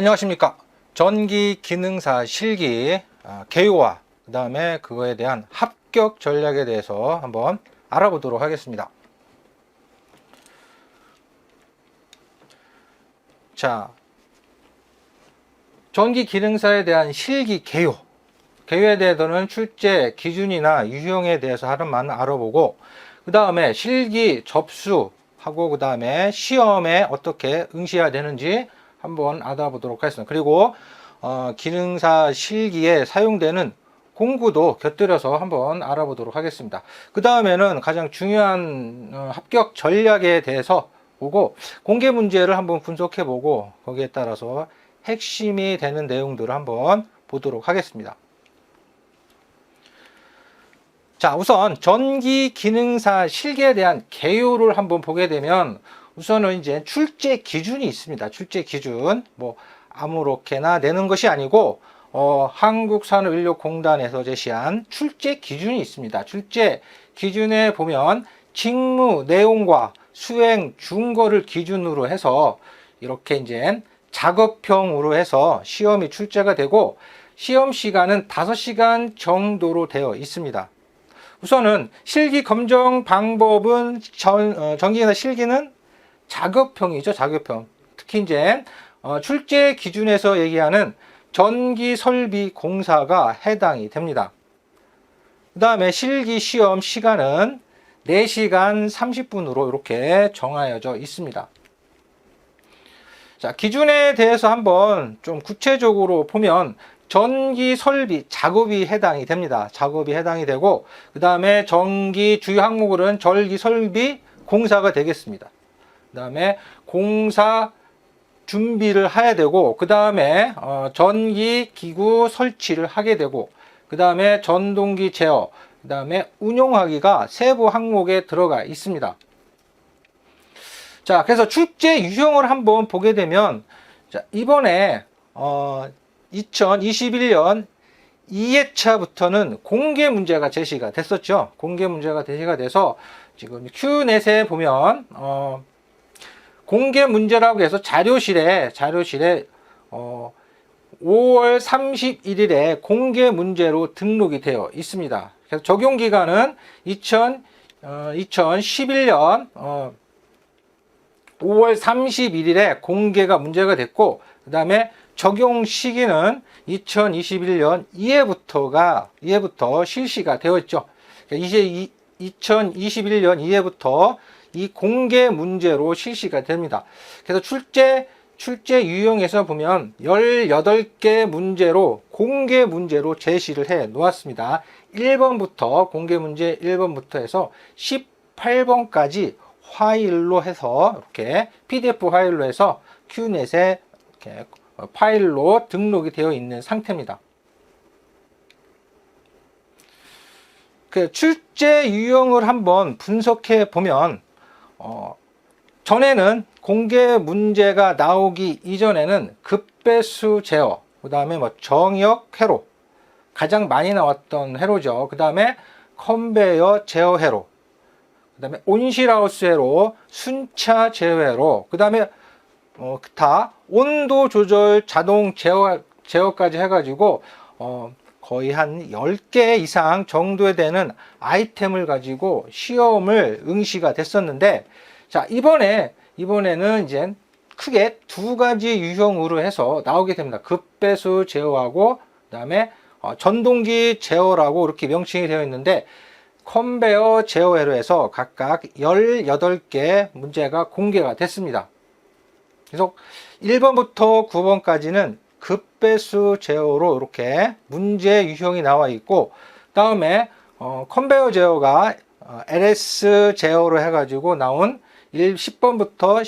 안녕하십니까. 전기 기능사 실기 아, 개요와 그 다음에 그거에 대한 합격 전략에 대해서 한번 알아보도록 하겠습니다. 자, 전기 기능사에 대한 실기 개요. 개요에 대해서는 출제 기준이나 유형에 대해서 하나만 알아보고 그 다음에 실기 접수하고 그 다음에 시험에 어떻게 응시해야 되는지 한번 알아보도록 하겠습니다. 그리고 어, 기능사 실기에 사용되는 공구도 곁들여서 한번 알아보도록 하겠습니다. 그 다음에는 가장 중요한 어, 합격 전략에 대해서 보고 공개 문제를 한번 분석해 보고 거기에 따라서 핵심이 되는 내용들을 한번 보도록 하겠습니다. 자, 우선 전기 기능사 실기에 대한 개요를 한번 보게 되면 우선은 이제 출제 기준이 있습니다. 출제 기준. 뭐 아무렇게나 내는 것이 아니고 어, 한국산업인력공단에서 제시한 출제 기준이 있습니다. 출제 기준에 보면 직무 내용과 수행 준거를 기준으로 해서 이렇게 이제 작업형으로 해서 시험이 출제가 되고 시험 시간은 5시간 정도로 되어 있습니다. 우선은 실기 검정 방법은 전, 어, 전기기나 실기는 작업형이죠, 작업형. 특히 이제 어, 출제 기준에서 얘기하는 전기 설비 공사가 해당이 됩니다. 그 다음에 실기 시험 시간은 4시간 30분으로 이렇게 정하여져 있습니다. 자, 기준에 대해서 한번 좀 구체적으로 보면 전기 설비 작업이 해당이 됩니다. 작업이 해당이 되고 그 다음에 전기 주요 항목으로는 전기 설비 공사가 되겠습니다. 그 다음에 공사 준비를 해야 되고 그 다음에 어, 전기 기구 설치를 하게 되고 그 다음에 전동기 제어 그 다음에 운용하기가 세부 항목에 들어가 있습니다. 자 그래서 출제 유형을 한번 보게 되면 자, 이번에 어, 2021년 2회차부터는 공개 문제가 제시가 됐었죠. 공개 문제가 제시가 돼서 지금 Q넷에 보면 어, 공개 문제라고 해서 자료실에 자료실에 어, 5월 31일에 공개 문제로 등록이 되어 있습니다. 그래서 적용 기간은 2000, 어, 2011년 어, 5월 31일에 공개가 문제가 됐고 그 다음에 적용 시기는 2021년 2회부터가 2회부터 실시가 되어 있죠. 그러니까 이제 2021년 2회부터 이 공개 문제로 실시가 됩니다. 그래서 출제 출제 유형에서 보면 18개 문제로 공개 문제로 제시를 해 놓았습니다. 1번부터 공개 문제 1번부터 해서 18번까지 파일로 해서 이렇게 PDF 파일로 해서 Q넷에 이렇게 파일로 등록이 되어 있는 상태입니다. 그 출제 유형을 한번 분석해 보면 어, 전에는 공개 문제가 나오기 이전에는 급배수 제어, 그 다음에 뭐 정역 회로 가장 많이 나왔던 회로죠. 그 다음에 컨베이어 제어 회로, 그 다음에 온실하우스 회로, 순차 제어 회로, 그 다음에 어, 기타 온도 조절 자동 제어, 제어까지 해가지고 어, 거의 한 10개 이상 정도에 되는 아이템을 가지고 시험을 응시가 됐었는데 자 이번에 이번에는 이제 크게 두 가지 유형으로 해서 나오게 됩니다. 급배수 제어하고 그 다음에 어, 전동기 제어라고 이렇게 명칭이 되어 있는데 컨베어 제어회로 해서 각각 18개 문제가 공개가 됐습니다. 그래서 1번부터 9번까지는 급배수 제어로 이렇게 문제 유형이 나와 있고 다음에 어, 컨베어 제어가 어, LS 제어로 해가지고 나온 1, 10번부터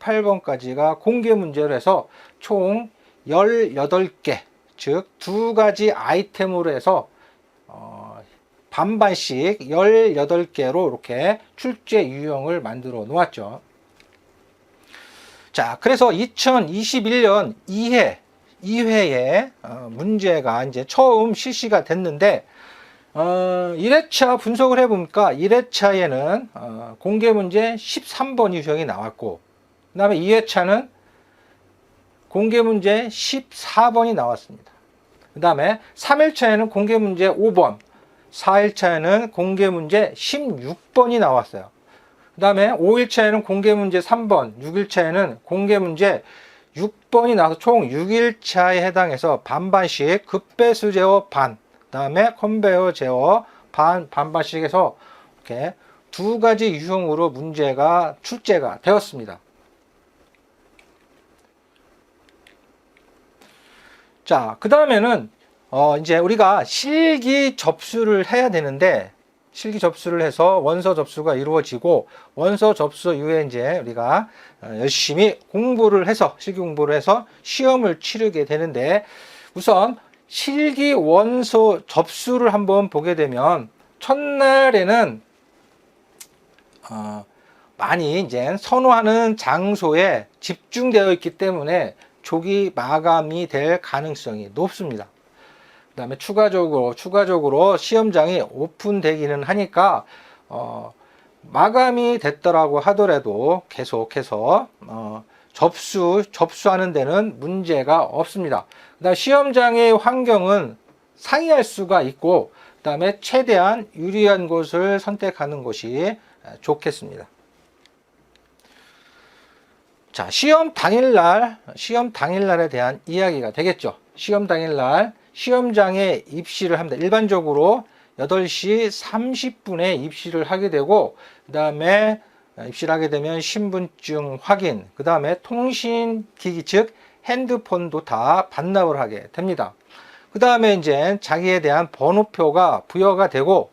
18번까지가 공개 문제로 해서 총 18개 즉 두 가지 아이템으로 해서 어, 반반씩 18개로 이렇게 출제 유형을 만들어 놓았죠. 자, 그래서 2021년 2회, 2회에 어, 문제가 이제 처음 실시가 됐는데, 어, 1회차 분석을 해보니까 1회차에는 어, 공개 문제 13번 유형이 나왔고, 그 다음에 2회차는 공개 문제 14번이 나왔습니다. 그 다음에 3일차에는 공개 문제 5번, 4일차에는 공개 문제 16번이 나왔어요. 그 다음에 5일차에는 공개 문제 3번, 6일차에는 공개 문제 6번이 나와서 총 6일차에 해당해서 반반씩 급배수 제어 반, 그 다음에 컨베어 제어 반, 반반씩 해서 이렇게 두 가지 유형으로 문제가 출제가 되었습니다. 자, 그 다음에는 어, 이제 우리가 실기 접수를 해야 되는데 실기 접수를 해서 원서 접수가 이루어지고 원서 접수 이후에 이제 우리가 어, 열심히 공부를 해서 실기 공부를 해서 시험을 치르게 되는데 우선 실기 원서 접수를 한번 보게 되면 첫날에는 어, 많이 이제 선호하는 장소에 집중되어 있기 때문에 조기 마감이 될 가능성이 높습니다. 그 다음에 추가적으로, 추가적으로 시험장이 오픈되기는 하니까, 어, 마감이 됐더라고 하더라도 계속해서, 어, 접수, 접수하는 데는 문제가 없습니다. 그 다음 시험장의 환경은 상이할 수가 있고, 그 다음에 최대한 유리한 곳을 선택하는 것이 좋겠습니다. 자, 시험 당일 날, 시험 당일 날에 대한 이야기가 되겠죠. 시험 당일 날 시험장에 입시를 합니다. 일반적으로 8시 30분에 입시를 하게 되고, 그 다음에 입시를 하게 되면 신분증 확인, 그 다음에 통신기기 즉 핸드폰도 다 반납을 하게 됩니다. 그 다음에 이제 자기에 대한 번호표가 부여가 되고,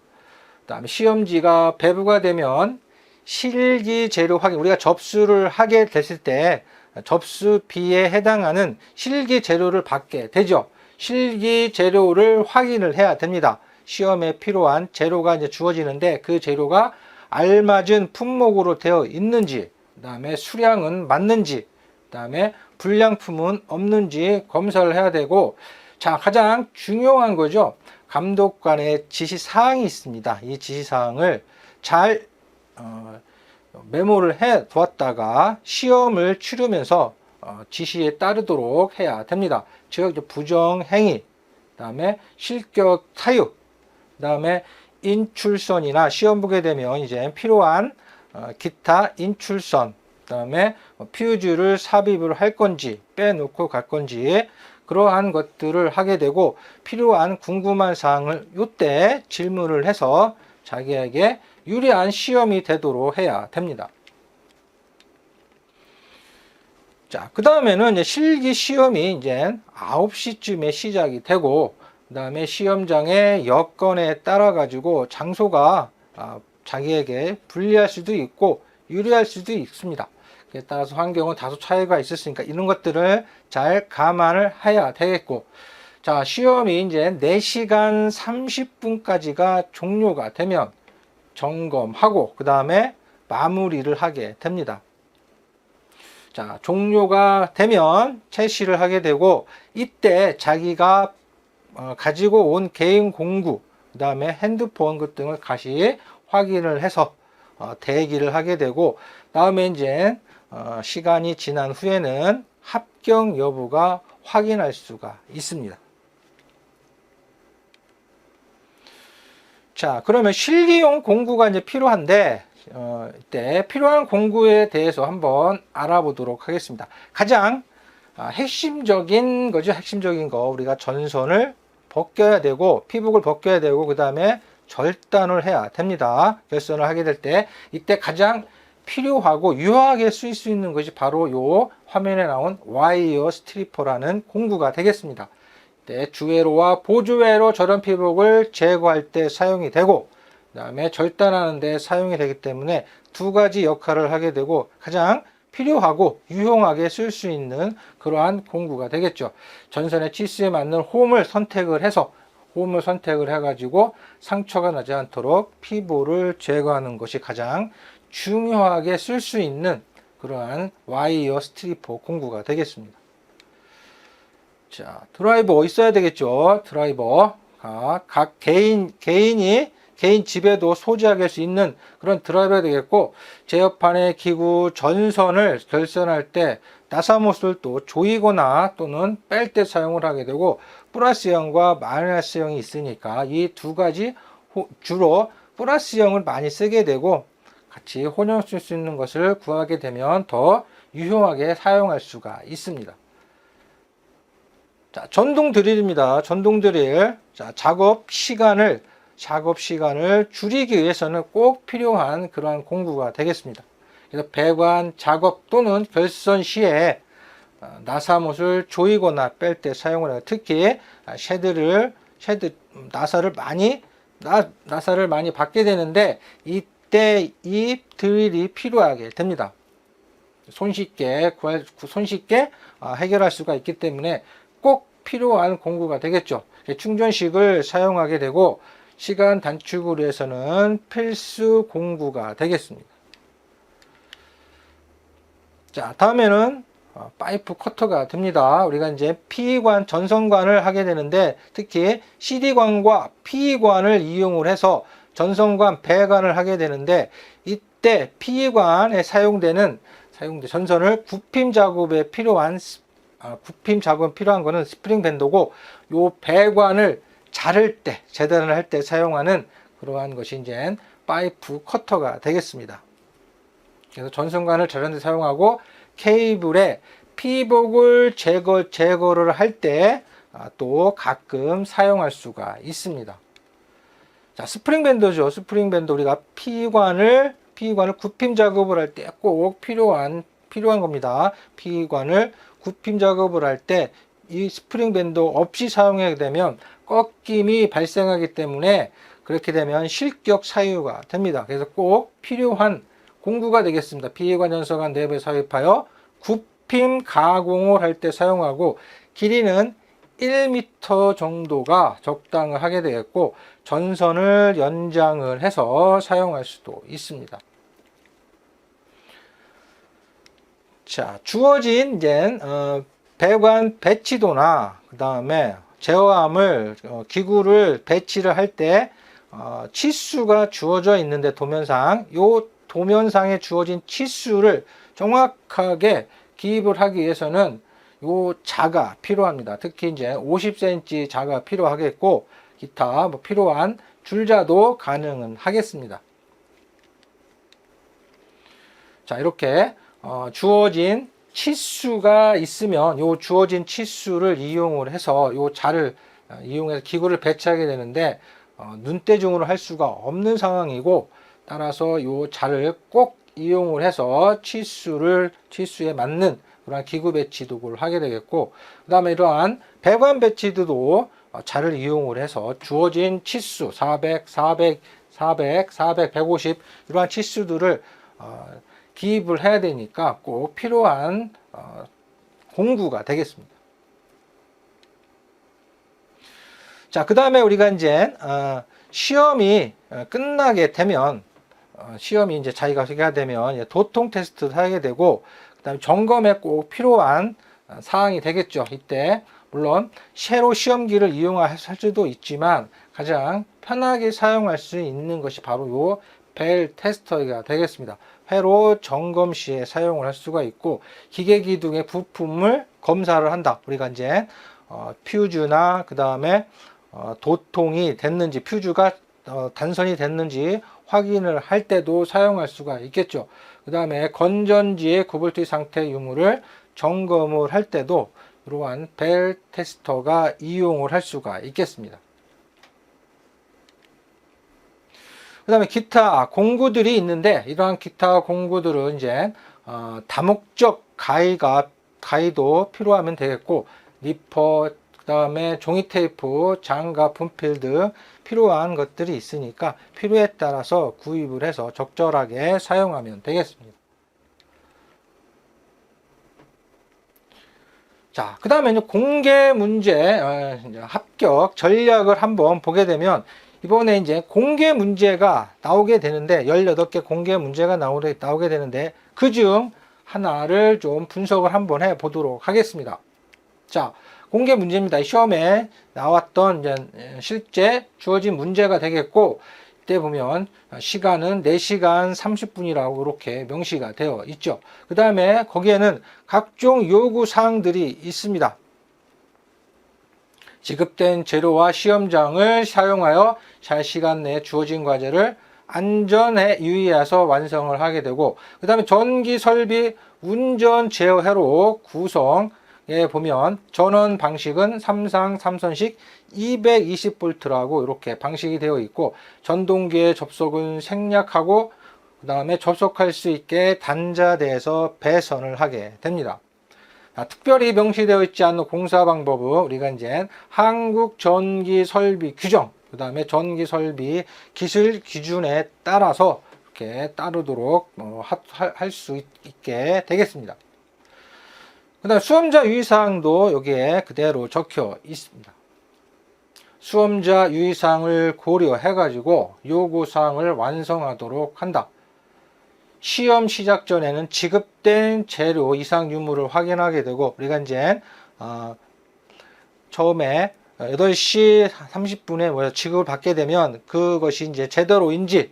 그 다음에 시험지가 배부가 되면 실기 재료 확인, 우리가 접수를 하게 됐을 때 접수비에 해당하는 실기 재료를 받게 되죠. 실기 재료를 확인을 해야 됩니다. 시험에 필요한 재료가 이제 주어지는데 그 재료가 알맞은 품목으로 되어 있는지, 그 다음에 수량은 맞는지, 그 다음에 불량품은 없는지 검사를 해야 되고, 자, 가장 중요한 거죠. 감독관의 지시사항이 있습니다. 이 지시사항을 잘 어, 메모를 해 두었다가 시험을 치르면서 어, 지시에 따르도록 해야 됩니다. 즉 부정 행위, 그다음에 실격 사유, 그다음에 인출선이나 시험 보게 되면 이제 필요한 어, 기타 인출선, 그다음에 퓨즈를 삽입을 할 건지 빼놓고 갈 건지 그러한 것들을 하게 되고 필요한 궁금한 사항을 이때 질문을 해서 자기에게 유리한 시험이 되도록 해야 됩니다. 자, 그 다음에는 이제 실기 시험이 이제 9시쯤에 시작이 되고, 그 다음에 시험장의 여건에 따라 가지고 장소가 아, 자기에게 불리할 수도 있고, 유리할 수도 있습니다. 그에 따라서 환경은 다소 차이가 있었으니까 이런 것들을 잘 감안을 해야 되겠고, 자, 시험이 이제 4시간 30분까지가 종료가 되면 점검하고, 그 다음에 마무리를 하게 됩니다. 자, 종료가 되면 채시를 하게 되고 이때 자기가 어, 가지고 온 개인 공구, 그 다음에 핸드폰 것 등을 다시 확인을 해서 어, 대기를 하게 되고 다음에 이제 어, 시간이 지난 후에는 합격 여부가 확인할 수가 있습니다. 자, 그러면 실기용 공구가 이제 필요한데 어, 때 필요한 공구에 대해서 한번 알아보도록 하겠습니다. 가장 아, 핵심적인 거죠. 핵심적인 거 우리가 전선을 벗겨야 되고 피복을 벗겨야 되고 그 다음에 절단을 해야 됩니다. 결선을 하게 될 때 이때 가장 필요하고 유효하게 쓰일 수 있는 것이 바로 요 화면에 나온 와이어 스트리퍼라는 공구가 되겠습니다. 때 주회로와 보조회로 저런 피복을 제거할 때 사용이 되고 그 다음에 절단하는 데 사용이 되기 때문에 두 가지 역할을 하게 되고 가장 필요하고 유용하게 쓸 수 있는 그러한 공구가 되겠죠. 전선의 치수에 맞는 홈을 선택을 해서 홈을 선택을 해가지고 상처가 나지 않도록 피부를 제거하는 것이 가장 중요하게 쓸 수 있는 그러한 와이어 스트리퍼 공구가 되겠습니다. 자, 드라이버 있어야 되겠죠. 드라이버. 각 개인, 개인이 개인 집에도 소지하게 할 수 있는 그런 드라이버가 되겠고 제어판의 기구 전선을 결선할 때 나사못을 또 조이거나 또는 뺄 때 사용을 하게 되고 플러스형과 마이너스형이 있으니까 이 두 가지 호- 주로 플러스형을 많이 쓰게 되고 같이 혼용 쓸 수 있는 것을 구하게 되면 더 유용하게 사용할 수가 있습니다. 자, 전동 드릴입니다. 전동 드릴. 자, 작업 시간을 작업 시간을 줄이기 위해서는 꼭 필요한 그러한 공구가 되겠습니다. 그래서 배관 작업 또는 결선 시에 어, 나사못을 조이거나 뺄 때 사용을 해요. 특히 아, 쉐드를 쉐드 음, 나사를 많이 나, 나사를 많이 받게 되는데 이때 이 드릴이 필요하게 됩니다. 손쉽게 구할 손쉽게 아, 해결할 수가 있기 때문에 꼭 필요한 공구가 되겠죠. 충전식을 사용하게 되고 시간 단축을 위해서는 필수 공구가 되겠습니다. 자, 다음에는 어, 파이프 커터가 됩니다. 우리가 이제 PE관, 전선관을 하게 되는데 특히 CD관과 PE관을 이용을 해서 전선관 배관을 하게 되는데 이때 PE관에 사용되는 사용된 전선을 굽힘 작업에 필요한 스- 아, 굽힘 작업에 필요한 거는 스프링 밴드고 요 배관을 자를 때 재단을 할 때 사용하는 그러한 것이 이제 파이프 커터가 되겠습니다. 그래서 전선관을 자르는 데 사용하고 케이블에 피복을 제거 제거를 할때 아, 또 가끔 사용할 수가 있습니다. 자, 스프링 밴더죠. 스프링 밴더 우리가 피관을 피관을 굽힘 작업을 할 때 꼭 필요한 필요한 겁니다. 피관을 굽힘 작업을 할 때 이 스프링 밴더 없이 사용하게 되면 꺾임이 발생하기 때문에 그렇게 되면 실격 사유가 됩니다. 그래서 꼭 필요한 공구가 되겠습니다. 피해관 연서관 내부에 삽입하여 굽힘 가공을 할 때 사용하고 길이는 1m 정도가 적당하게 되겠고 전선을 연장을 해서 사용할 수도 있습니다. 자, 주어진 이제 어, 배관 배치도나 그 다음에 제어함을 어, 기구를 배치를 할 때 어, 치수가 주어져 있는데 도면상 요 도면상에 주어진 치수를 정확하게 기입을 하기 위해서는 요 자가 필요합니다. 특히 이제 50cm 자가 필요하겠고 기타 뭐 필요한 줄자도 가능은 하겠습니다. 자 이렇게 어, 주어진 치수가 있으면 요 주어진 치수를 이용을 해서 요 자를 어, 이용해서 기구를 배치하게 되는데 어, 눈대중으로 할 수가 없는 상황이고 따라서 요 자를 꼭 이용을 해서 치수를 치수에 맞는 그런 기구 배치 도구를 하게 되겠고 그 다음에 이러한 배관 배치도 어, 자를 이용을 해서 주어진 치수 400, 400, 400, 400, 150 이러한 치수들을 어, 기입을 해야 되니까 꼭 필요한 어, 공구가 되겠습니다. 자, 그 다음에 우리가 이제 어, 시험이 어, 끝나게 되면 어, 시험이 이제 자기가 하게 되면 도통 테스트를 하게 되고 그다음에 점검에 꼭 필요한 어, 사항이 되겠죠. 이때 물론 쉐로 시험기를 이용할 수도 있지만 가장 편하게 사용할 수 있는 것이 바로 요 벨 테스터가 되겠습니다. 회로 점검 시에 사용을 할 수가 있고 기계 기둥의 부품을 검사를 한다. 우리가 이제 어, 퓨즈나 그 다음에 어, 도통이 됐는지 퓨즈가 어, 단선이 됐는지 확인을 할 때도 사용할 수가 있겠죠. 그 다음에 건전지의 구불트 상태 유무를 점검을 할 때도 이러한 벨 테스터가 이용을 할 수가 있겠습니다. 그 다음에 기타 공구들이 있는데 이러한 기타 공구들은 이제 어, 다목적 가위가 가위도 필요하면 되겠고 리퍼 그 다음에 종이 테이프 장갑 분필 등 필요한 것들이 있으니까 필요에 따라서 구입을 해서 적절하게 사용하면 되겠습니다. 자, 그 다음에 공개 문제 어, 합격 전략을 한번 보게 되면 이번에 이제 공개 문제가 나오게 되는데 18개 공개 문제가 나오게, 되는데 그 중 하나를 좀 분석을 한번 해 보도록 하겠습니다. 자, 공개 문제입니다. 시험에 나왔던 이제 실제 주어진 문제가 되겠고 이때 보면 시간은 4시간 30분이라고 이렇게 명시가 되어 있죠. 그 다음에 거기에는 각종 요구 사항들이 있습니다. 지급된 재료와 시험장을 사용하여 잘 시간 내에 주어진 과제를 안전에 유의해서 완성을 하게 되고 그 다음에 전기 설비 운전 제어회로 구성에 보면 전원 방식은 삼상 삼선식 220V라고 이렇게 방식이 되어 있고 전동기의 접속은 생략하고 그 다음에 접속할 수 있게 단자대에서 배선을 하게 됩니다. 아, 특별히 명시되어 있지 않는 공사 방법은 우리가 이제 한국 전기 설비 규정, 그 다음에 전기 설비 기술 기준에 따라서 이렇게 따르도록 어, 할수 있게 되겠습니다. 그 다음 수험자 유의사항도 여기에 그대로 적혀 있습니다. 수험자 유의사항을 고려해 가지고 요구사항을 완성하도록 한다. 시험 시작 전에는 지급된 재료 이상 유무를 확인하게 되고 우리가 이제 어, 처음에 8시 30분에 뭐 지급을 받게 되면 그것이 이제 제대로인지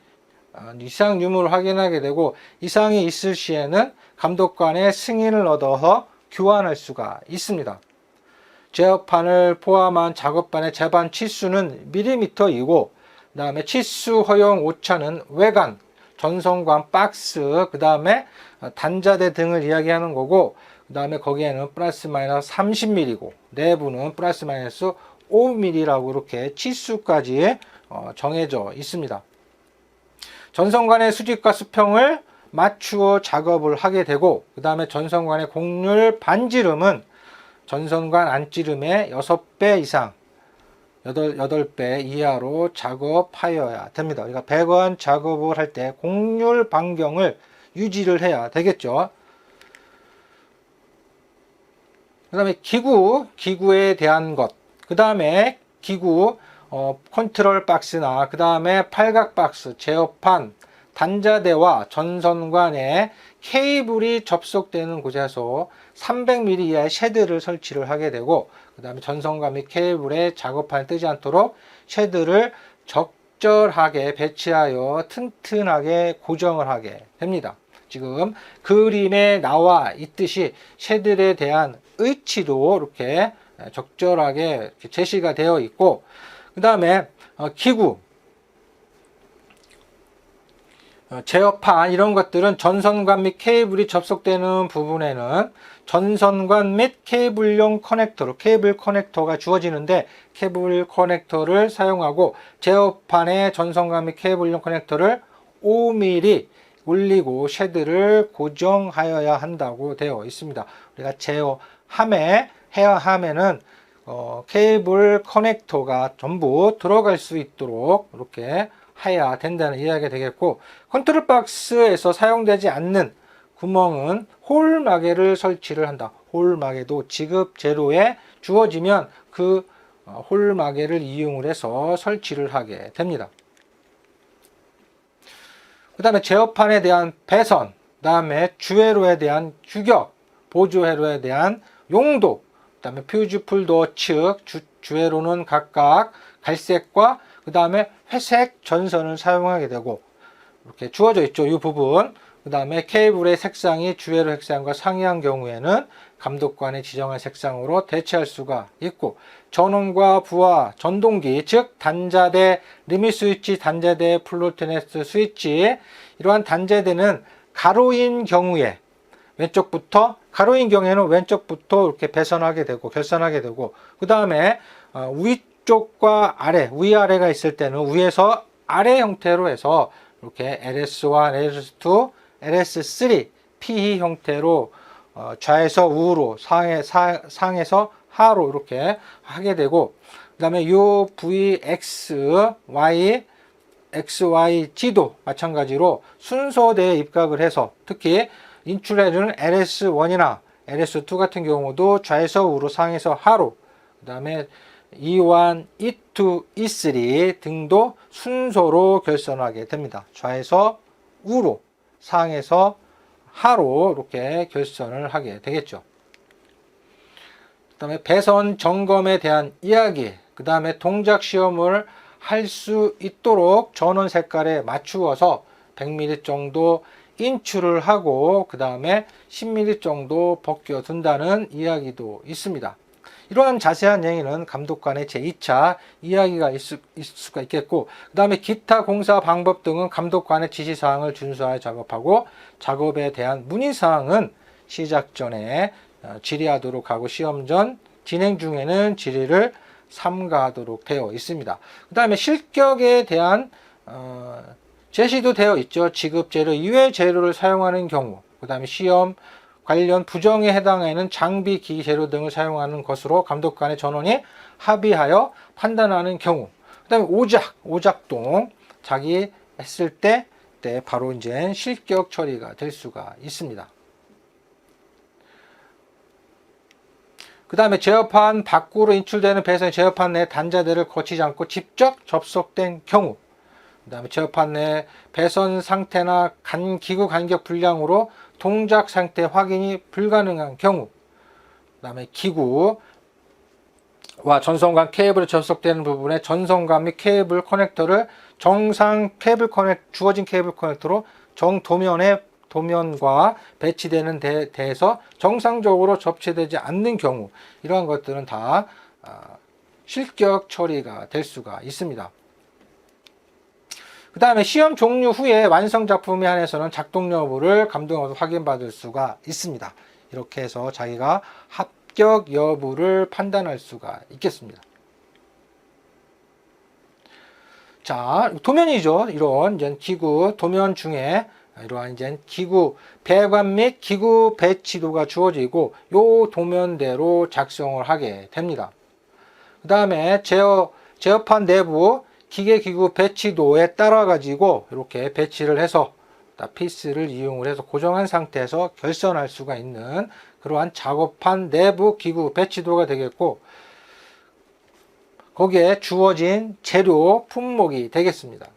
어, 이상 유무를 확인하게 되고 이상이 있을 시에는 감독관의 승인을 얻어서 교환할 수가 있습니다. 제어판을 포함한 작업반의 제반 치수는 밀리미터이고 그 다음에 치수 허용 오차는 외관, 전성관 박스, 그 다음에 단자대 등을 이야기하는 거고, 그 다음에 거기에는 플러스 마이너스 30mm고, 내부는 플러스 마이너스 5mm라고 이렇게 치수까지 어, 정해져 있습니다. 전성관의 수직과 수평을 맞추어 작업을 하게 되고, 그 다음에 전성관의 곡률 반지름은 전성관 안지름의 6배 이상, 8, 8배 이하로 작업하여야 됩니다. 우리가 100원 작업을 할때 곡률 반경을 유지를 해야 되겠죠. 그 다음에 기구, 기구에 대한 것. 그 다음에 기구, 어, 컨트롤 박스나 그 다음에 팔각 박스, 제어판, 단자대와 전선관에 케이블이 접속되는 곳에서 300mm 이하의 쉐드를 설치를 하게 되고 그 다음에 전선관 및 케이블에 작업판이 뜨지 않도록 쉐드를 적절하게 배치하여 튼튼하게 고정을 하게 됩니다. 지금 그림에 나와 있듯이 쉐들에 대한 의치도 이렇게 적절하게 제시가 되어 있고 그 다음에 어, 기구 어, 제어판 이런 것들은 전선관 및 케이블이 접속되는 부분에는 전선관 및 케이블용 커넥터로 케이블 커넥터가 주어지는데 케이블 커넥터를 사용하고 제어판의 전선관 및 케이블용 커넥터를 5mm 올리고 쉐드를 고정하여야 한다고 되어 있습니다. 우리가 제어함에 해야 함에는 어, 케이블 커넥터가 전부 들어갈 수 있도록 이렇게 해야 된다는 이야기가 되겠고 컨트롤 박스에서 사용되지 않는 구멍은 홀 마개를 설치를 한다. 홀 마개도 지급 재료에 주어지면 그 홀 마개를 이용을 해서 설치를 하게 됩니다. 그 다음에 제어판에 대한 배선, 그 다음에 주회로에 대한 규격, 보조회로에 대한 용도, 그 다음에 퓨즈 풀도 측, 주, 주회로는 각각 갈색과 그 다음에 회색 전선을 사용하게 되고 이렇게 주어져 있죠. 이 부분. 그 다음에 케이블의 색상이 주회로 색상과 상이한 경우에는 감독관이 지정한 색상으로 대체할 수가 있고 전원과 부하, 전동기, 즉 단자대, 리밋 스위치, 단자대, 플로트네스 스위치 이러한 단자대는 가로인 경우에 왼쪽부터 가로인 경우에는 왼쪽부터 이렇게 배선하게 되고 결선하게 되고 그 다음에 어, 위쪽과 아래 위아래가 있을 때는 위에서 아래 형태로 해서 이렇게 LS1, LS2, LS3 PE 형태로 어, 좌에서 우로 상에, 사, 상에서 하로 이렇게 하게 되고 그 다음에 요 VX, Y, XY, G도 마찬가지로 순서대에 입각을 해서 특히 인출해주는 LS1이나 LS2 같은 경우도 좌에서 우로 상에서 하로 그 다음에 E1, E2, E3 등도 순서로 결선하게 됩니다. 좌에서 우로 상에서 하로 이렇게 결선을 하게 되겠죠. 그 다음에 배선 점검에 대한 이야기, 그 다음에 동작 시험을 할 수 있도록 전원 색깔에 맞추어서 100mm 정도 인출을 하고 그 다음에 10mm 정도 벗겨 둔다는 이야기도 있습니다. 이러한 자세한 얘기는 감독 관의 제2차 이야기가 있을, 있을 수가 있겠고 그 다음에 기타 공사 방법 등은 감독 관의 지시사항을 준수하여 작업하고 작업에 대한 문의사항은 시작 전에 어, 질의하도록 하고 시험 전 진행 중에는 질의를 삼가하도록 되어 있습니다. 그 다음에 실격에 대한 어, 제시도 되어 있죠. 지급 재료 이외 재료를 사용하는 경우, 그 다음에 시험 관련 부정에 해당하는 장비, 기기 재료 등을 사용하는 것으로 감독 관의 전원이 합의하여 판단하는 경우, 그 다음에 오작, 오작동, 자기 했을 때, 때 바로 이제 실격 처리가 될 수가 있습니다. 그 다음에 제어판 밖으로 인출되는 배선의 제어판 내 단자대를 거치지 않고 직접 접속된 경우 그 다음에 제어판 내 배선 상태나 간 기구 간격 불량으로 동작 상태 확인이 불가능한 경우 그 다음에 기구와 전선관 케이블에 접속되는 부분에 전선관 및 케이블 커넥터를 정상 케이블 커넥 주어진 케이블 커넥터로 정도면에 도면과 배치되는 데 대해서 정상적으로 접체되지 않는 경우 이러한 것들은 다 아, 실격 처리가 될 수가 있습니다. 그 다음에 시험 종료 후에 완성 작품에 한해서는 작동 여부를 감독원에서 확인받을 수가 있습니다. 이렇게 해서 자기가 합격 여부를 판단할 수가 있겠습니다. 자, 도면이죠. 이런 이제 기구 도면 중에 이러한 이제 기구 배관 및 기구 배치도가 주어지고 요 도면대로 작성을 하게 됩니다. 그 다음에 제어 제어판 내부 기계 기구 배치도에 따라 가지고 이렇게 배치를 해서 피스를 이용을 해서 고정한 상태에서 결선할 수가 있는 그러한 작업판 내부 기구 배치도가 되겠고 거기에 주어진 재료 품목이 되겠습니다.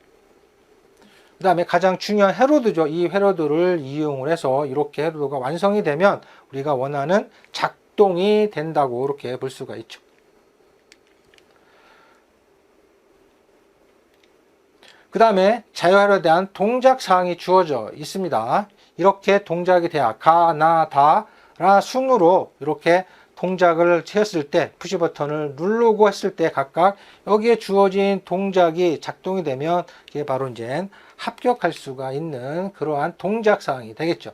그 다음에 가장 중요한 헤로드죠. 이 헤로드를 이용을 해서 이렇게 헤로드가 완성이 되면 우리가 원하는 작동이 된다고 이렇게 볼 수가 있죠. 그 다음에 자유화에 대한 동작 사항이 주어져 있습니다. 이렇게 동작이 돼야 가, 나, 다, 라 순으로 이렇게 동작을 했을 때 푸시 버튼을 누르고 했을 때 각각 여기에 주어진 동작이 작동이 되면 이게 바로 이제 합격할 수가 있는 그러한 동작 사항이 되겠죠.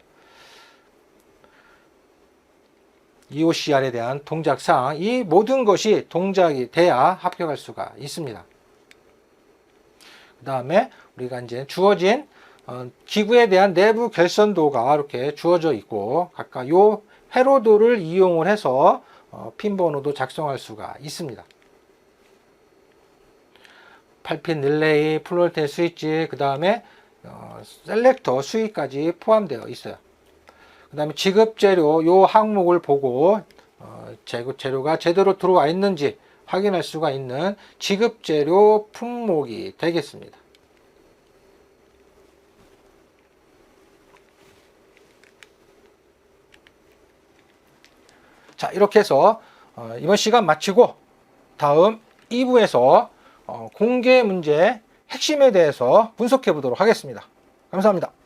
EOCR에 대한 동작 사항 이 모든 것이 동작이 돼야 합격할 수가 있습니다. 그 다음에 우리가 이제 주어진 어, 기구에 대한 내부 결선도가 이렇게 주어져 있고 각각 요 회로도를 이용을 해서 어, 핀 번호도 작성할 수가 있습니다. 8핀 릴레이, 플로르테 스위치, 그 다음에 어, 셀렉터 수위까지 포함되어 있어요. 그 다음에 지급 재료 요 항목을 보고 어, 재료가 제대로 들어와 있는지 확인할 수가 있는 지급 재료 품목이 되겠습니다. 자, 이렇게 해서 어, 이번 시간 마치고 다음 2부에서 어, 공개 문제 핵심에 대해서 분석해 보도록 하겠습니다. 감사합니다.